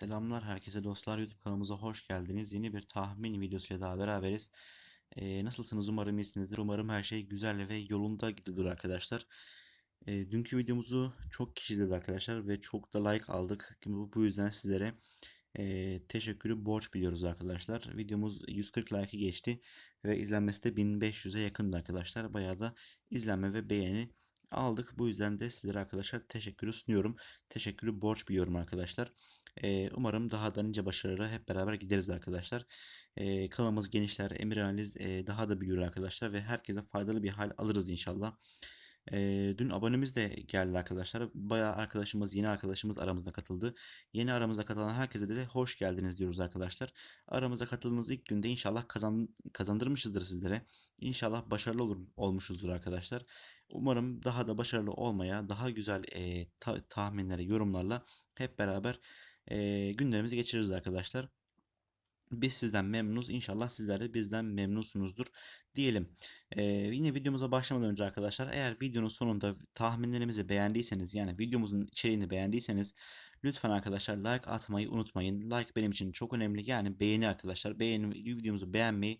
Selamlar herkese dostlar YouTube kanalımıza hoş geldiniz. Yeni bir tahmin videosuyla daha beraberiz. Ee, nasılsınız? Umarım iyisinizdir. Umarım her şey güzel ve yolunda gidiyor arkadaşlar. Ee, dünkü videomuzu çok kişi izledi arkadaşlar ve çok da like aldık. Bu, yüzden sizlere e, teşekkürü borç biliyoruz arkadaşlar. Videomuz 140 like'ı geçti ve izlenmesi de 1500'e yakındı arkadaşlar. Bayağı da izlenme ve beğeni aldık. Bu yüzden de sizlere arkadaşlar teşekkürü sunuyorum. Teşekkürü borç biliyorum arkadaşlar. Ee, umarım daha da nice başarılara hep beraber gideriz arkadaşlar. Ee, kanalımız genişler, emir analiz e, daha da büyür arkadaşlar ve herkese faydalı bir hal alırız inşallah. Ee, dün abonemiz de geldi arkadaşlar. Bayağı arkadaşımız, yeni arkadaşımız aramızda katıldı. Yeni aramıza katılan herkese de hoş geldiniz diyoruz arkadaşlar. Aramıza katıldığınız ilk günde inşallah kazan, kazandırmışızdır sizlere. İnşallah başarılı olur, olmuşuzdur arkadaşlar. Umarım daha da başarılı olmaya, daha güzel e, ta- tahminlere, yorumlarla hep beraber e, günlerimizi geçiririz arkadaşlar. Biz sizden memnunuz. İnşallah sizler de bizden memnunsunuzdur diyelim. Ee, yine videomuza başlamadan önce arkadaşlar eğer videonun sonunda tahminlerimizi beğendiyseniz yani videomuzun içeriğini beğendiyseniz lütfen arkadaşlar like atmayı unutmayın. Like benim için çok önemli. Yani beğeni arkadaşlar. Beğeni videomuzu beğenmeyi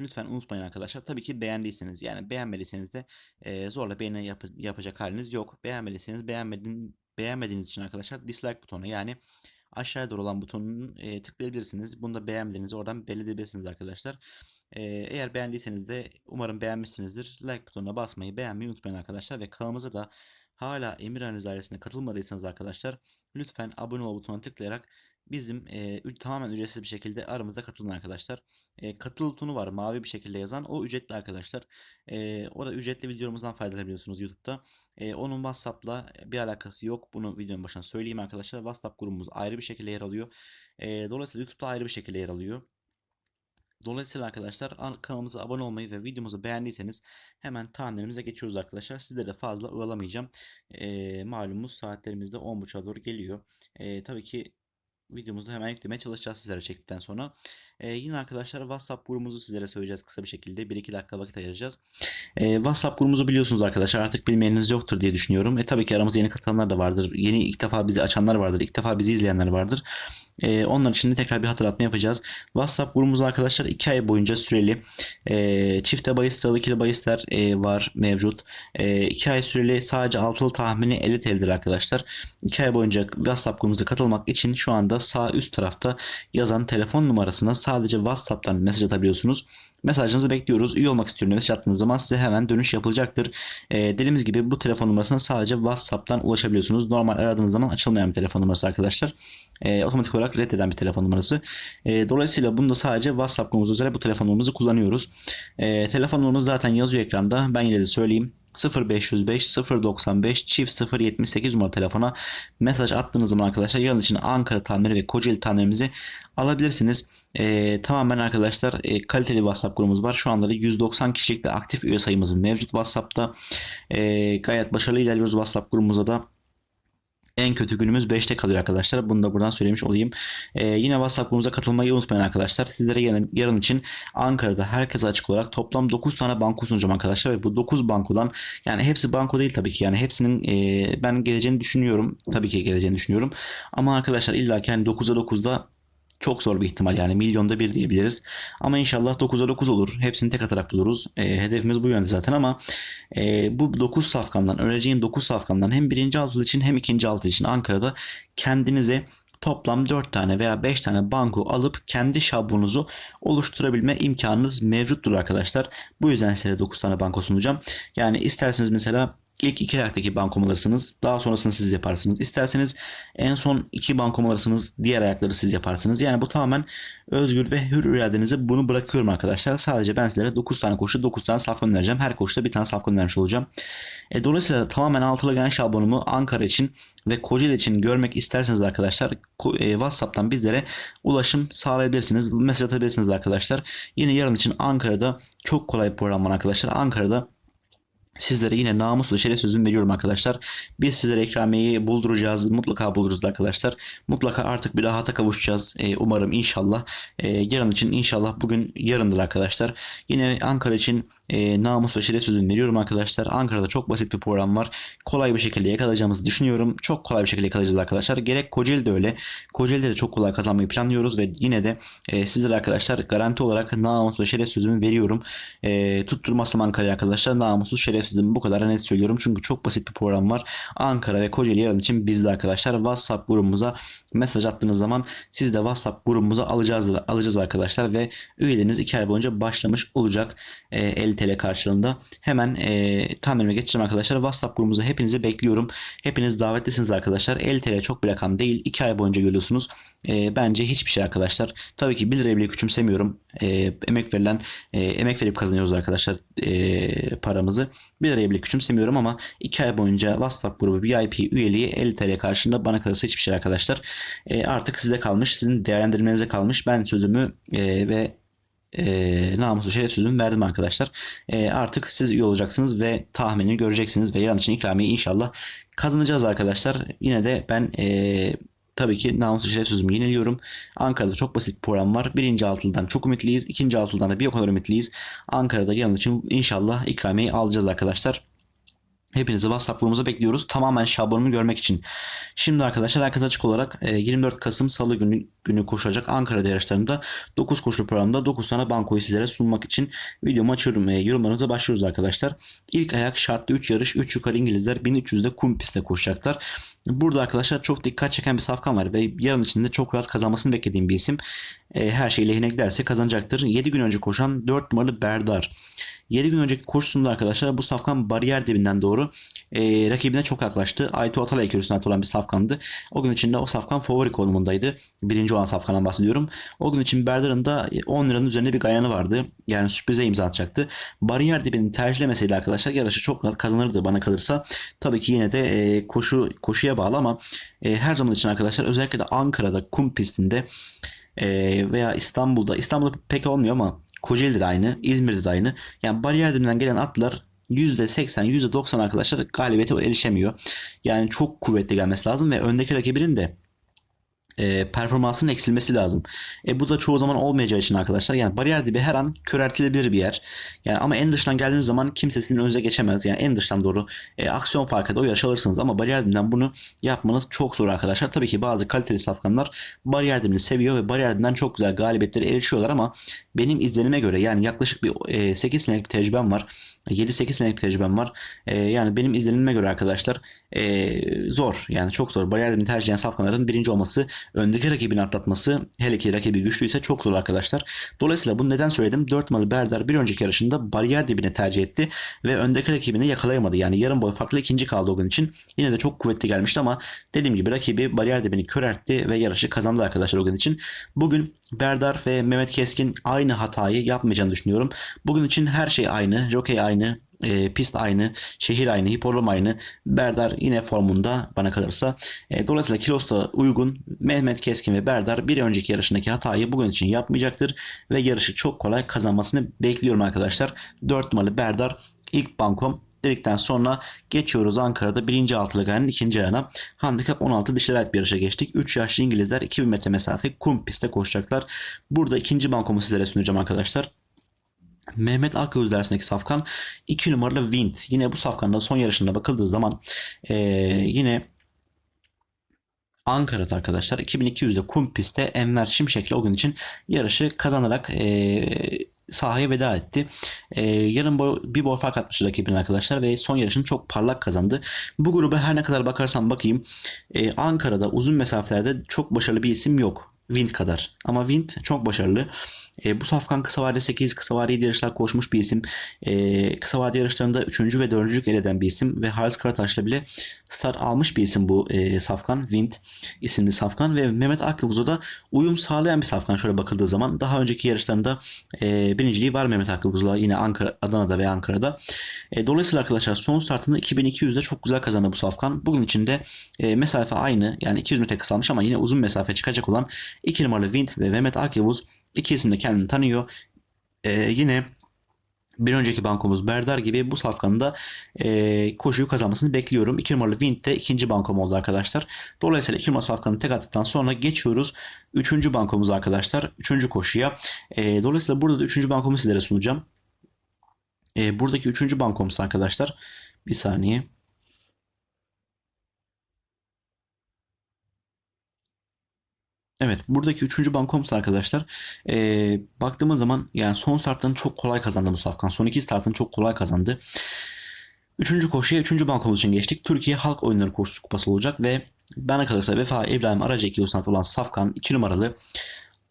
lütfen unutmayın arkadaşlar. Tabii ki beğendiyseniz yani beğenmediyseniz de e, zorla beğeni yap- yapacak haliniz yok. Beğenmediyseniz beğenmedin, beğenmediğiniz için arkadaşlar dislike butonu yani aşağıya doğru olan butonunu e, tıklayabilirsiniz. Bunu da beğenmediğinizi oradan belli edebilirsiniz arkadaşlar. E, eğer beğendiyseniz de umarım beğenmişsinizdir. Like butonuna basmayı beğenmeyi unutmayın arkadaşlar. Ve kanalımıza da hala Emir Analiz ailesine katılmadıysanız arkadaşlar lütfen abone ol butonuna tıklayarak bizim e, tamamen ücretsiz bir şekilde aramıza katılın arkadaşlar. E, katıl butonu var mavi bir şekilde yazan o ücretli arkadaşlar. E, o da ücretli videolarımızdan faydalanabiliyorsunuz YouTube'da. E, onun WhatsApp'la bir alakası yok. Bunu videonun başına söyleyeyim arkadaşlar. WhatsApp grubumuz ayrı bir şekilde yer alıyor. E, dolayısıyla YouTube'da ayrı bir şekilde yer alıyor. Dolayısıyla arkadaşlar an- kanalımıza abone olmayı ve videomuzu beğendiyseniz hemen tahminlerimize geçiyoruz arkadaşlar. Sizleri de fazla oyalamayacağım. E, malumuz saatlerimiz de 10.30'a doğru geliyor. E, tabii ki videomuzu hemen yüklemeye çalışacağız sizlere çektikten sonra. E, yine arkadaşlar WhatsApp grubumuzu sizlere söyleyeceğiz kısa bir şekilde. 1-2 dakika vakit ayıracağız. E, WhatsApp grubumuzu biliyorsunuz arkadaşlar. Artık bilmeyeniniz yoktur diye düşünüyorum. E tabii ki aramızda yeni katılanlar da vardır. Yeni ilk defa bizi açanlar vardır. ilk defa bizi izleyenler vardır. E, onlar için de tekrar bir hatırlatma yapacağız. WhatsApp grubumuz arkadaşlar 2 ay boyunca süreli. E, çifte bahis, sıralı ikili bahisler e, var mevcut. 2 ay süreli sadece altılı tahmini 50 TL'dir arkadaşlar. 2 ay boyunca WhatsApp grubumuza katılmak için şu anda sağ üst tarafta yazan telefon numarasına sadece WhatsApp'tan mesaj atabiliyorsunuz. Mesajınızı bekliyoruz. Üye olmak istiyorum mesaj attığınız zaman size hemen dönüş yapılacaktır. E, dediğimiz gibi bu telefon numarasına sadece WhatsApp'tan ulaşabiliyorsunuz. Normal aradığınız zaman açılmayan bir telefon numarası arkadaşlar. E, otomatik olarak reddeden bir telefon numarası. E, dolayısıyla bunu da sadece WhatsApp grubumuz üzere bu telefon numaramızı kullanıyoruz. E, telefon numaramız zaten yazıyor ekranda. Ben yine de söyleyeyim. 0505 095 çift 078 numaralı telefona mesaj attığınız zaman arkadaşlar yarın için Ankara tahmini ve Kocaeli tahminimizi alabilirsiniz. Ee, tamamen arkadaşlar e, kaliteli WhatsApp grubumuz var. Şu anda da 190 kişilik bir aktif üye sayımız mevcut WhatsApp'ta. Ee, gayet başarılı ilerliyoruz WhatsApp grubumuza da. En kötü günümüz 5'te kalıyor arkadaşlar. Bunu da buradan söylemiş olayım. Ee, yine WhatsApp grubumuza katılmayı unutmayın arkadaşlar. Sizlere yarın, yarın için Ankara'da herkese açık olarak toplam 9 tane banko sunacağım arkadaşlar. Ve bu 9 bankodan yani hepsi banko değil tabii ki. Yani hepsinin e, ben geleceğini düşünüyorum. Tabii ki geleceğini düşünüyorum. Ama arkadaşlar illa ki hani 9'a 9'da çok zor bir ihtimal yani milyonda bir diyebiliriz. Ama inşallah 9'a 9 olur. Hepsini tek atarak buluruz. E, hedefimiz bu yönde zaten ama e, bu 9 safkandan, öleceğim 9 safkandan hem birinci altı için hem ikinci altı için Ankara'da kendinize toplam 4 tane veya 5 tane banko alıp kendi şablonunuzu oluşturabilme imkanınız mevcuttur arkadaşlar. Bu yüzden size 9 tane banko sunacağım. Yani isterseniz mesela İlk iki ayaktaki bankomu alırsınız. Daha sonrasını siz yaparsınız. İsterseniz en son iki bankomu alırsınız. Diğer ayakları siz yaparsınız. Yani bu tamamen özgür ve hür iradenize bunu bırakıyorum arkadaşlar. Sadece ben sizlere 9 tane koşu 9 tane safkan önereceğim. Her koşuda bir tane safkan önermiş olacağım. E, dolayısıyla tamamen altılı gen şablonumu Ankara için ve Kocaeli için görmek isterseniz arkadaşlar e, WhatsApp'tan bizlere ulaşım sağlayabilirsiniz. Mesaj atabilirsiniz arkadaşlar. Yine yarın için Ankara'da çok kolay bir program var arkadaşlar. Ankara'da Sizlere yine namuslu şeref sözüm veriyorum arkadaşlar. Biz sizlere ikramiyeyi bulduracağız. Mutlaka buluruz arkadaşlar. Mutlaka artık bir rahata kavuşacağız. Ee, umarım inşallah. Ee, yarın için inşallah bugün yarındır arkadaşlar. Yine Ankara için e, namus ve şeref sözüm veriyorum arkadaşlar. Ankara'da çok basit bir program var. Kolay bir şekilde yakalayacağımızı düşünüyorum. Çok kolay bir şekilde yakalayacağız arkadaşlar. Gerek Kocaeli'de öyle. Kocaeli'de de çok kolay kazanmayı planlıyoruz ve yine de e, sizlere arkadaşlar garanti olarak namus ve şeref sözümü veriyorum. E, tutturmazsam Ankara'ya arkadaşlar namussuz şerefsizim. Bu kadar net söylüyorum. Çünkü çok basit bir program var. Ankara ve Kocaeli yarın için bizde arkadaşlar. WhatsApp grubumuza mesaj attığınız zaman siz de WhatsApp grubumuza alacağız alacağız arkadaşlar ve üyeleriniz 2 ay boyunca başlamış olacak e, 50 TL karşılığında. Hemen e, tahminime geçeceğim arkadaşlar. WhatsApp grubumuza hepinizi bekliyorum. Hepiniz davetlisiniz arkadaşlar. 50 TL çok bir rakam değil. 2 ay boyunca görüyorsunuz. E, bence hiçbir şey arkadaşlar. Tabii ki 1 lirayı bile küçümsemiyorum. E, emek verilen e, emek verip kazanıyoruz arkadaşlar e, paramızı. 1 lirayı bile küçümsemiyorum ama 2 ay boyunca WhatsApp grubu VIP üyeliği 50 TL karşılığında bana kalırsa hiçbir şey arkadaşlar. E, artık size kalmış. Sizin değerlendirmenize kalmış. Ben sözümü e, ve e, namuslu şeref sözümü verdim arkadaşlar. E, artık siz üye olacaksınız ve tahminini göreceksiniz ve yarın için ikramiye inşallah kazanacağız arkadaşlar. Yine de ben e, tabii ki şeref sözümü yeniliyorum. Ankara'da çok basit bir program var. Birinci altıldan çok ümitliyiz. İkinci altıldan da bir o kadar ümitliyiz. Ankara'da yarın için inşallah ikramiyeyi alacağız arkadaşlar. Hepinizi WhatsApp grubumuza bekliyoruz. Tamamen şablonumu görmek için. Şimdi arkadaşlar herkes açık olarak e, 24 Kasım Salı günü, günü koşulacak Ankara yarışlarında 9 koşulu programda 9 tane bankoyu sizlere sunmak için videomu açıyorum. E, yorumlarınıza başlıyoruz arkadaşlar. İlk ayak şartlı 3 yarış 3 yukarı İngilizler 1300'de kum pistte koşacaklar. Burada arkadaşlar çok dikkat çeken bir safkan var ve yarın içinde çok rahat kazanmasını beklediğim bir isim. E, her şey lehine giderse kazanacaktır. 7 gün önce koşan 4 numaralı Berdar. 7 gün önceki koşusunda arkadaşlar bu safkan bariyer dibinden doğru e, rakibine çok yaklaştı. Aytu Atalay körüsüne ait olan bir safkandı. O gün içinde o safkan favori konumundaydı. Birinci olan safkandan bahsediyorum. O gün için Berdar'ın da 10 liranın üzerinde bir gayanı vardı. Yani sürprize imza atacaktı. Bariyer dibini tercihlemeseydi arkadaşlar yarışı çok rahat kazanırdı bana kalırsa. Tabii ki yine de e, koşu koşuya bağlı ama e, her zaman için arkadaşlar özellikle de Ankara'da kum pistinde e, veya İstanbul'da İstanbul'da pek olmuyor ama Kocaeli'de de aynı, İzmir'de de aynı. Yani bariyer dibinden gelen atlar %80, %90 arkadaşlar galibiyete erişemiyor. Yani çok kuvvetli gelmesi lazım ve öndeki rakibinin de e, performansının eksilmesi lazım. E, bu da çoğu zaman olmayacağı için arkadaşlar yani bariyer dibi her an köreltilebilir bir yer. Yani ama en dıştan geldiğiniz zaman kimse sizin önünüze geçemez. Yani en dıştan doğru e, aksiyon fark eder o yarış alırsınız ama bariyer dibinden bunu yapmanız çok zor arkadaşlar. Tabii ki bazı kaliteli safkanlar bariyer dibini seviyor ve bariyer dibinden çok güzel galibiyetlere erişiyorlar ama benim izlenime göre yani yaklaşık bir e, 8 senelik bir tecrübem var. 7-8 senelik tecrübem var. E, yani benim izlenime göre arkadaşlar e, zor. Yani çok zor. Bariyer dibini tercih eden safkanların birinci olması, öndeki rakibini atlatması, hele ki rakibi güçlüyse çok zor arkadaşlar. Dolayısıyla bunu neden söyledim? 4 numaralı Berdar bir önceki yarışında bariyer dibine tercih etti ve öndeki rakibini yakalayamadı. Yani yarım boy farklı ikinci kaldı o gün için. Yine de çok kuvvetli gelmişti ama dediğim gibi rakibi bariyer dibini köreltti ve yarışı kazandı arkadaşlar o gün için. Bugün Berdar ve Mehmet Keskin aynı hatayı yapmayacağını düşünüyorum. Bugün için her şey aynı. Jockey aynı. E, pist aynı, şehir aynı, hipodrom aynı. Berdar yine formunda bana kalırsa. E, dolayısıyla kilosu da uygun. Mehmet Keskin ve Berdar bir önceki yarışındaki hatayı bugün için yapmayacaktır. Ve yarışı çok kolay kazanmasını bekliyorum arkadaşlar. 4 numaralı Berdar ilk bankom dedikten sonra geçiyoruz Ankara'da birinci altılı gayenin ikinci ayağına. Handikap 16 dişlere ait bir yarışa geçtik. 3 yaşlı İngilizler 2000 metre mesafe kum pistte koşacaklar. Burada ikinci bankomu sizlere sunacağım arkadaşlar. Mehmet Akgöz dersindeki safkan 2 numaralı Wind. Yine bu safkanda son yarışında bakıldığı zaman ee, yine Ankara'da arkadaşlar 2200'de kum pistte Enver Şimşek'le o gün için yarışı kazanarak ee, sahaya veda etti. Ee, yarın boy, bir boy fark atmıştı rakibine arkadaşlar ve son yarışını çok parlak kazandı. Bu gruba her ne kadar bakarsam bakayım ee, Ankara'da uzun mesafelerde çok başarılı bir isim yok. Wind kadar. Ama Wind çok başarılı. E, bu safkan kısa vadede 8 kısa vadeli yarışlar koşmuş bir isim. E, kısa vade yarışlarında 3. ve 4. elde eden bir isim. Ve Halis Karataş'la bile start almış bir isim bu e, safkan. Wind isimli safkan. Ve Mehmet Akyavuz'a da uyum sağlayan bir safkan şöyle bakıldığı zaman. Daha önceki yarışlarında e, birinciliği var Mehmet Akyavuz'la yine Ankara, Adana'da ve Ankara'da. E, dolayısıyla arkadaşlar son startında 2200'de çok güzel kazandı bu safkan. Bugün içinde e, mesafe aynı. Yani 200 metre kısalmış ama yine uzun mesafe çıkacak olan 2 numaralı Wind ve Mehmet Akyavuz İki isim de kendini tanıyor. Ee, yine Bir önceki bankomuz Berdar gibi bu safkanın e, koşuyu kazanmasını bekliyorum. 2 numaralı Wind de ikinci bankom oldu arkadaşlar. Dolayısıyla 2 numaralı safkanı tek attıktan sonra geçiyoruz 3. bankomuz arkadaşlar. 3. koşuya. E, dolayısıyla burada da 3. bankomu sizlere sunacağım. E, buradaki 3. bankomuz arkadaşlar. Bir saniye. Evet buradaki üçüncü bankomuz arkadaşlar. Ee, baktığımız zaman yani son startını çok kolay kazandı bu safkan. Son iki startını çok kolay kazandı. Üçüncü koşuya üçüncü bankomuz için geçtik. Türkiye Halk Oyunları Koşusu Kupası olacak ve bana kalırsa Vefa İbrahim Araceki Yusnat olan Safkan 2 numaralı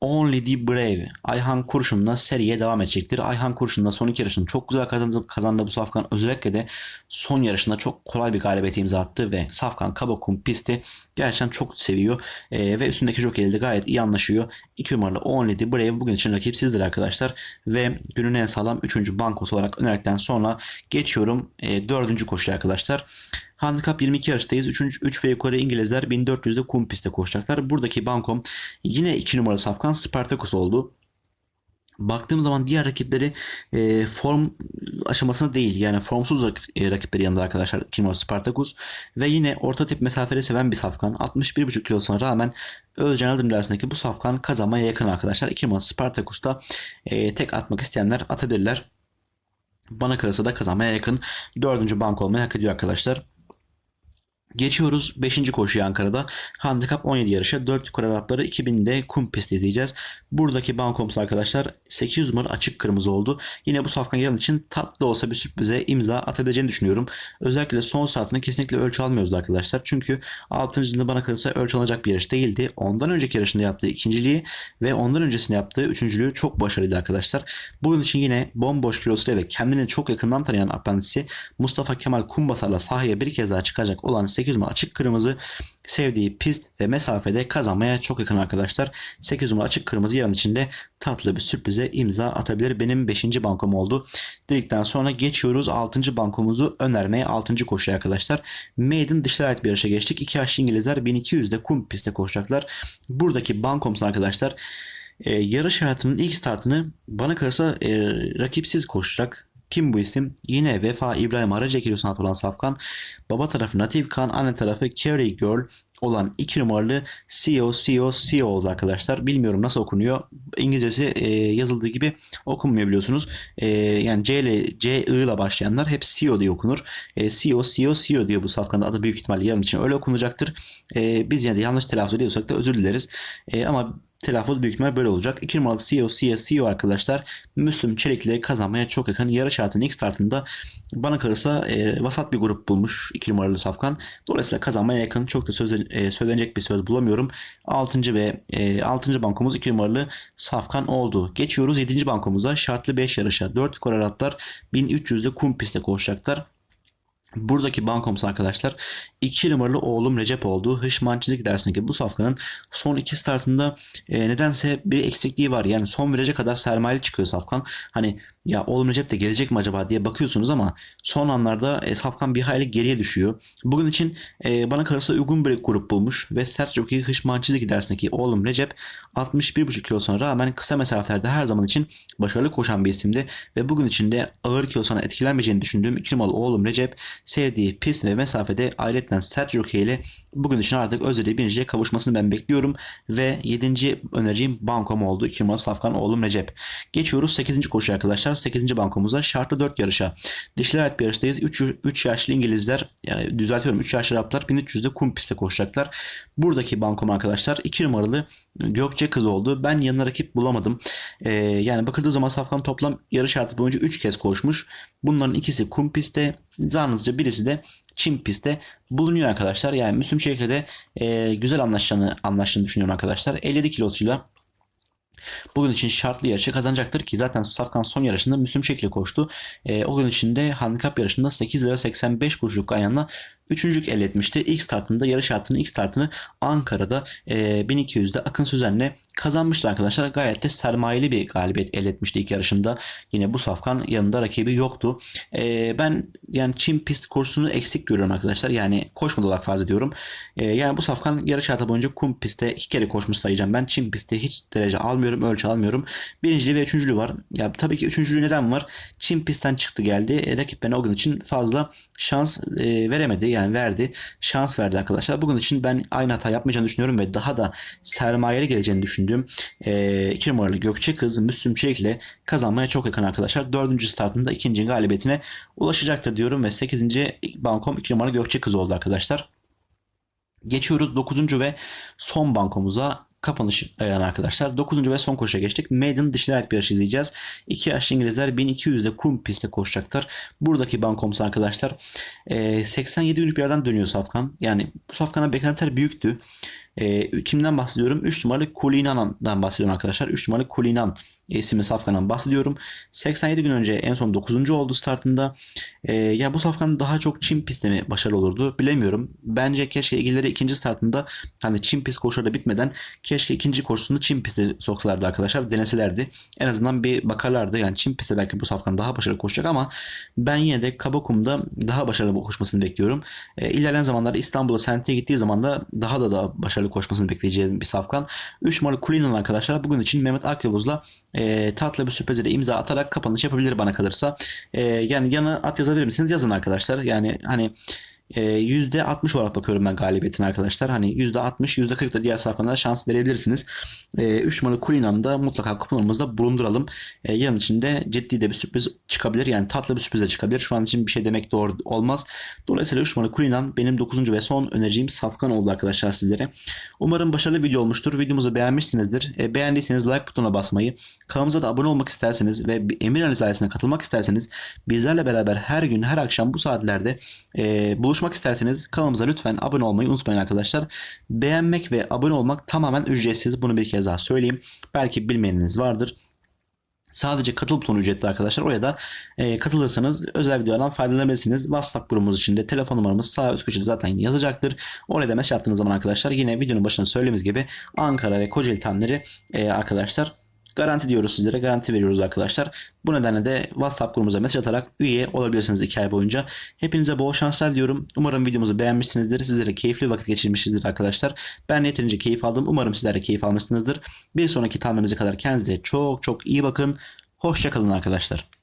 Only the Brave Ayhan Kurşun'la seriye devam edecektir. Ayhan Kurşun'la son iki yarışını çok güzel kazandı, kazandı bu Safkan. Özellikle de son yarışında çok kolay bir galibiyet imza attı ve Safkan Kabokum pisti gerçekten çok seviyor. Ee, ve üstündeki jockey de gayet iyi anlaşıyor. 2 numaralı Only the Brave bugün için rakipsizdir arkadaşlar. Ve günün en sağlam 3. bankosu olarak önerekten sonra geçiyorum e, 4. koşuya arkadaşlar. Handikap 22 yarıştayız. 3. 3 ve yukarı İngilizler 1400'de kum pistte koşacaklar. Buradaki bankom yine 2 numaralı safkan Spartacus oldu. Baktığım zaman diğer rakipleri e, form aşamasında değil yani formsuz rak- e, rakipleri yanında arkadaşlar 2 numaralı Spartacus ve yine orta tip mesafeleri seven bir safkan 61,5 kilosuna rağmen Özcan Yıldırım arasındaki bu safkan kazanmaya yakın arkadaşlar 2 numaralı Spartacus'ta e, tek atmak isteyenler atabilirler. Bana kalırsa da kazanmaya yakın 4. bank olmayı hak ediyor arkadaşlar. Geçiyoruz 5. koşuya Ankara'da. Handikap 17 yarışı. 4 yukarı Arapları 2000'de kum pistte izleyeceğiz. Buradaki bankomuz arkadaşlar 800 numara açık kırmızı oldu. Yine bu safkan yarın için tatlı olsa bir sürprize imza atabileceğini düşünüyorum. Özellikle son saatini kesinlikle ölçü almıyoruz arkadaşlar. Çünkü 6. yılında bana kalırsa ölçü alacak bir yarış değildi. Ondan önceki yarışında yaptığı ikinciliği ve ondan öncesinde yaptığı üçüncülüğü çok başarılıydı arkadaşlar. Bugün için yine bomboş kilosuyla ve kendini çok yakından tanıyan apprentisi Mustafa Kemal Kumbasar'la sahaya bir kez daha çıkacak olan 8 numara açık kırmızı sevdiği pist ve mesafede kazanmaya çok yakın arkadaşlar. 8 numara açık kırmızı yarın içinde tatlı bir sürprize imza atabilir. Benim 5. bankom oldu. Dedikten sonra geçiyoruz 6. bankomuzu önermeye 6. koşuya arkadaşlar. Maiden dışlara ait bir yarışa geçtik. 2 yaşlı İngilizler 1200'de kum pistte koşacaklar. Buradaki bankomuz arkadaşlar e, yarış hayatının ilk startını bana kalırsa e, rakipsiz koşacak. Kim bu isim? Yine Vefa İbrahim Aracekili sanat olan Safkan. Baba tarafı Natif Kan, anne tarafı Carrie Girl olan 2 numaralı CEO CEO CEO oldu arkadaşlar. Bilmiyorum nasıl okunuyor. İngilizcesi e, yazıldığı gibi okunmuyor biliyorsunuz. E, yani C ile C I ile başlayanlar hep CEO diye okunur. E, CEO CEO CEO diyor bu safkanın adı büyük ihtimalle yarın için öyle okunacaktır. E, biz yine de yanlış telaffuz ediyorsak da özür dileriz. E, ama telaffuz büyük ihtimal böyle olacak. 2 numaralı CEO CEO CEO arkadaşlar Müslüm Çelik'le kazanmaya çok yakın. Yarış hayatının ilk startında bana kalırsa e, vasat bir grup bulmuş 2 numaralı Safkan. Dolayısıyla kazanmaya yakın çok da söz, e, söylenecek bir söz bulamıyorum. 6. ve e, 6. bankomuz 2 numaralı Safkan oldu. Geçiyoruz 7. bankomuza. Şartlı 5 yarışa. 4 yukarı Araplar 1300'de kum pistte koşacaklar. Buradaki bankomuz arkadaşlar 2 numaralı oğlum Recep oldu. Hışman çizik dersindeki bu safkanın son iki startında e, nedense bir eksikliği var. Yani son viraja kadar sermayeli çıkıyor safkan. Hani ya oğlum Recep de gelecek mi acaba diye bakıyorsunuz ama son anlarda e, safkan bir hayli geriye düşüyor. Bugün için e, bana kalırsa uygun bir grup bulmuş ve sert jockey Hışman çizik dersindeki oğlum Recep 61,5 kilosuna rağmen kısa mesafelerde her zaman için başarılı koşan bir isimdi ve bugün içinde ağır kilosuna etkilenmeyeceğini düşündüğüm 2 numaralı oğlum Recep sevdiği pist ve mesafede ayrıca sert jockey ile bugün için artık özlediği birinciye kavuşmasını ben bekliyorum ve 7. önereceğim bankom oldu. 2 numaralı Safkan oğlum Recep. Geçiyoruz 8. koşuya arkadaşlar. 8. bankomuza şartlı 4 yarışa. Dişli ait bir yarıştayız. 3, 3 yaşlı İngilizler yani düzeltiyorum 3 yaşlı Araplar 1300'de kum pistte koşacaklar. Buradaki bankom arkadaşlar 2 numaralı Gökçe kız oldu. Ben yanına rakip bulamadım. Ee, yani bakıldığı zaman Safkan toplam yarış hayatı boyunca 3 kez koşmuş. Bunların ikisi kum pistte. Zannınızca birisi de Çin pistte bulunuyor arkadaşlar. Yani Müslüm Çelik'le de e, güzel anlaştığını, anlaştığını düşünüyorum arkadaşlar. 57 kilosuyla Bugün için şartlı yarışı kazanacaktır ki zaten Safkan son yarışında Müslüm Çelik'le koştu. E, o gün içinde handikap yarışında 8 lira 85 kuruşluk ayağına üçüncülük elde etmişti. İlk startında yarış hayatının ilk startını Ankara'da e, 1200'de Akın Sözen'le kazanmıştı arkadaşlar. Gayet de sermayeli bir galibiyet elde etmişti ilk yarışında. Yine bu safkan yanında rakibi yoktu. E, ben yani Çin pist kursunu eksik görüyorum arkadaşlar. Yani koşmadı olarak farz ediyorum. E, yani bu safkan yarış hayatı boyunca kum pistte iki kere koşmuş sayacağım. Ben Çin pistte hiç derece almıyorum, ölçü almıyorum. Birinciliği ve üçüncülüğü var. Ya tabii ki üçüncülüğü neden var? Çin pistten çıktı geldi. E, rakiplerine o gün için fazla şans e, veremedi. Yani verdi. Şans verdi arkadaşlar. Bugün için ben aynı hata yapmayacağını düşünüyorum ve daha da sermayeli geleceğini düşündüğüm e, 2 numaralı Gökçe Kız Müslüm Çelik ile kazanmaya çok yakın arkadaşlar. Dördüncü startında ikinci galibiyetine ulaşacaktır diyorum ve 8. bankom 2 numaralı Gökçe Kız oldu arkadaşlar. Geçiyoruz 9. ve son bankomuza kapanış ayağına arkadaşlar. 9. ve son koşuya geçtik. Maiden dişine ait bir izleyeceğiz. 2 yaşlı İngilizler 1200'de kum pistte koşacaklar. Buradaki bankomuz arkadaşlar e, 87 günlük bir yerden dönüyor Safkan. Yani bu Safkan'a beklentiler büyüktü. E, kimden bahsediyorum? 3 numaralı Kulinan'dan bahsediyorum arkadaşlar. 3 numaralı Kulinan isimli Safkan'dan bahsediyorum. 87 gün önce en son 9. oldu startında. E, ya bu Safkan daha çok Çin pistte mi başarılı olurdu bilemiyorum. Bence keşke ilgileri ikinci startında hani Çin pist koşuda bitmeden keşke ikinci koşusunu Çin pistte soksalardı arkadaşlar. Deneselerdi. En azından bir bakarlardı. Yani Çin pistte belki bu Safkan daha başarılı koşacak ama ben yine de Kabakum'da daha başarılı koşmasını bekliyorum. E, ilerleyen zamanlarda İstanbul'a Sent'e gittiği zaman da daha da daha başarılı koşmasını bekleyeceğiz bir Safkan. 3 numaralı Kulinan arkadaşlar bugün için Mehmet Akyavuz'la e, tatlı bir sürprize de imza atarak kapanış yapabilir bana kalırsa. E, yani yana at yazabilir misiniz? Yazın arkadaşlar. Yani hani e, %60 olarak bakıyorum ben galibiyetin arkadaşlar. Hani %60, %40 da diğer safkanlara şans verebilirsiniz. E, 3 numaralı Kulinan'ı da mutlaka kuponumuzda bulunduralım. E, yarın içinde ciddi de bir sürpriz çıkabilir. Yani tatlı bir sürpriz de çıkabilir. Şu an için bir şey demek doğru olmaz. Dolayısıyla 3 numaralı Kulinan benim 9. ve son önereceğim safkan oldu arkadaşlar sizlere. Umarım başarılı video olmuştur. Videomuzu beğenmişsinizdir. E, beğendiyseniz like butonuna basmayı, kanalımıza da abone olmak isterseniz ve Emir Analiz ailesine katılmak isterseniz bizlerle beraber her gün her akşam bu saatlerde e, buluşmak isterseniz kanalımıza lütfen abone olmayı unutmayın arkadaşlar. Beğenmek ve abone olmak tamamen ücretsiz. Bunu bir kez daha söyleyeyim. Belki bilmeyeniniz vardır. Sadece katıl butonu ücretli arkadaşlar. Oraya da e, katılırsanız özel videolardan faydalanabilirsiniz. WhatsApp grubumuz içinde telefon numaramız sağ üst köşede zaten yazacaktır. Oraya da mesaj attığınız zaman arkadaşlar yine videonun başında söylediğimiz gibi Ankara ve Kocaeli tamleri e, arkadaşlar garanti diyoruz sizlere. Garanti veriyoruz arkadaşlar. Bu nedenle de WhatsApp grubumuza mesaj atarak üye olabilirsiniz 2 ay boyunca. Hepinize bol şanslar diyorum. Umarım videomuzu beğenmişsinizdir. Sizlere keyifli vakit geçirmişizdir arkadaşlar. Ben yeterince keyif aldım. Umarım sizler de keyif almışsınızdır. Bir sonraki talmemize kadar kendinize çok çok iyi bakın. Hoşçakalın arkadaşlar.